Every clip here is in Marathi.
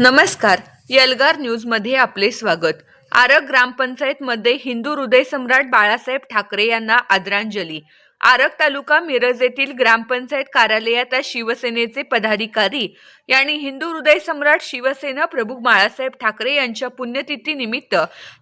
नमस्कार यलगार न्यूजमध्ये आपले स्वागत. आरग ग्रामपंचायतमध्ये हिंदू हृदय सम्राट बाळासाहेब ठाकरे यांना आदरांजली. आरग तालुका मिरज येथील ग्रामपंचायत कार्यालयात आज शिवसेनेचे पदाधिकारी यांनी हिंदू हृदय सम्राट शिवसेना प्रमुख बाळासाहेब ठाकरे यांच्या पुण्यतिथीनिमित्त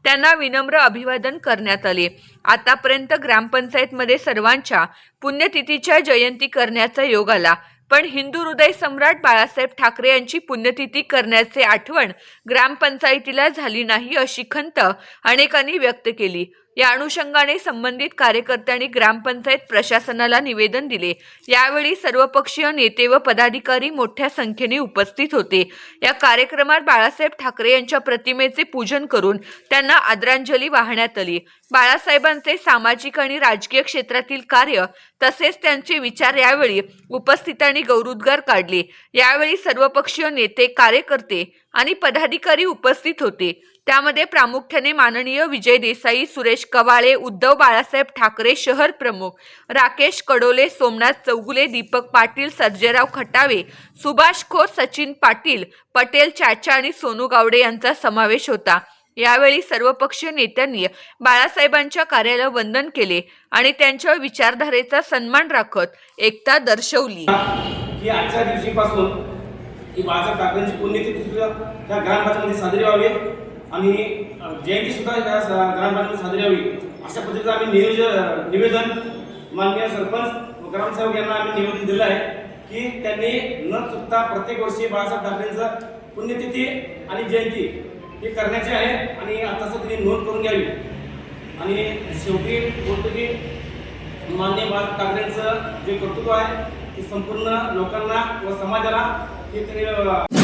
त्यांना विनम्र अभिवादन करण्यात आले. आतापर्यंत ग्रामपंचायतमध्ये सर्वांच्या पुण्यतिथीच्या जयंती करण्याचा योग आला. पण हिंदू हृदय सम्राट बाळासाहेब ठाकरे यांची पुण्यतिथी करण्याचे आठवण ग्रामपंचायतीला झाली नाही अशी खंत अनेकांनी व्यक्त केली. या अनुषंगाने संबंधित कार्यकर्त्यांनी ग्रामपंचायत प्रशासनाला निवेदन दिले. यावेळी सर्वपक्षीय नेते व पदाधिकारी मोठ्या संख्येने उपस्थित होते. या कार्यक्रमात बाळासाहेब ठाकरे यांच्या प्रतिमेचे पूजन करून त्यांना आदरांजली वाहण्यात आली. बाळासाहेबांचे सामाजिक आणि राजकीय क्षेत्रातील कार्य तसेच त्यांचे विचार यावेळी उपस्थितांनी गौरवोद्गार काढले. यावेळी सर्वपक्षीय नेते कार्यकर्ते आणि पदाधिकारी उपस्थित होते. त्यामध्ये प्रामुख्याने माननीय विजय देसाई सुरेश कवाळे उद्धव बाळासाहेब ठाकरे शहर प्रमुख राकेश कडोले सोमनाथ चौगुले दीपक पाटील सर्जेराव खटावे सुभाष खोर सचिन पाटील पटेल चाचा आणि सोनू गावडे यांचा समावेश होता. यावेळी सर्वपक्षीय नेत्यांनी बाळासाहेबांच्या कार्याला वंदन केले आणि त्यांच्या विचारधारेचा सन्मान राखत एकता दर्शवली. की आजच्या दिवशीपासून ही बाळासाहेब ठाकरेंची पुण्यतिथी सुद्धा त्या ग्रामपंचायतमध्ये साजरी व्हावी आणि जयंती सुद्धा त्या स- साजरी व्हावी. अशा पद्धतीचं आम्ही नियोजन निवेदन माननीय सरपंच व ग्रामसेवक यांना आम्ही निवेदन दिलं आहे की त्यांनी न चुकता प्रत्येक वर्षी बाळासाहेब ठाकरेंचं पुण्यतिथी आणि जयंती हे करण्याचे आहे आणि आताचं त्यांनी नोंद करून घ्यावी. आणि शेवटी बोलतो की मान्य बाळासाहेब ठाकरेंचं जे कर्तृत्व आहे ते संपूर्ण लोकांना व समाजाला हे त्यांनी अं,